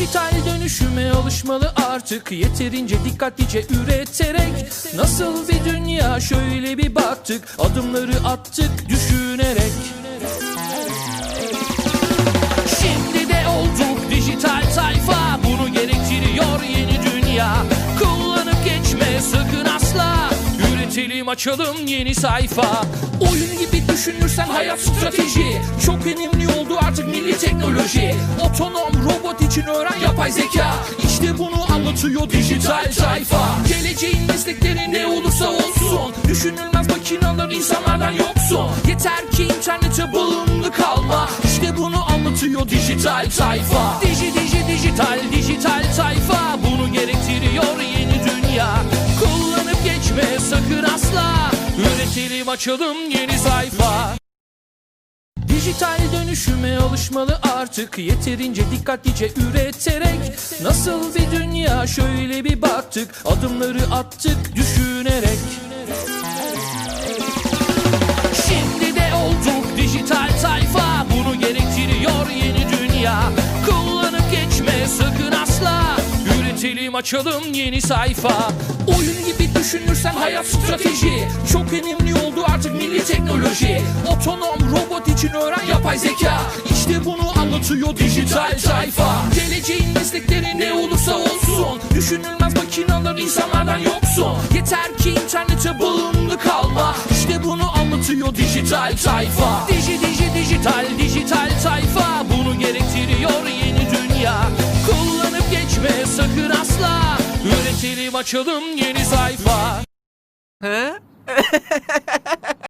Dijital dönüşüme alışmalı artık. Yeterince dikkatlice üreterek Nasıl bir dünya? Şöyle bir baktık Adımları attık düşünerek. Şimdi de olduk dijital sayfa Bunu gerektiriyor yeni dünya. Kullanıp geçme sakın asla. Üretelim açalım yeni sayfa. Oyun düşünürsen hayat strateji. Çok önemli oldu artık milli teknoloji. Otonom robot için öğren yapay zeka. İşte bunu anlatıyor dijital sayfa Geleceğin meslekleri ne olursa olsun. Düşünülmez makinalar insanlardan yoksun. Yeter ki internete bağımlı kalma. İşte bunu anlatıyor dijital sayfa Diji diji dijital dijital sayfa Bunu gerektiriyor yeni dünya. Kullanıp geçme sakın asla. Üretelim açalım yeni sayfa Dijital dönüşüme alışmalı artık. Yeterince dikkatlice üreterek Nasıl bir dünya? Şöyle bir baktık Adımları attık düşünerek. Şimdi de olduk dijital sayfa Bunu gerektiriyor yeni dünya. Kullanıp geçme sakın Üretelim açalım yeni sayfa. Oyun gibi düşünürsen hayat strateji. Çok önemli oldu artık milli teknoloji. Otonom robot için öğren yapay zeka. İşte bunu anlatıyor dijital sayfa Geleceğin meslekleri ne olursa olsun. Düşünülmez makinalar insanlardan yoksun. Yeter ki internete bağımlı kalma. İşte bunu anlatıyor dijital sayfa Diji diji dijital dijital sayfa Bunu Üretelim açalım yeni sayfa He?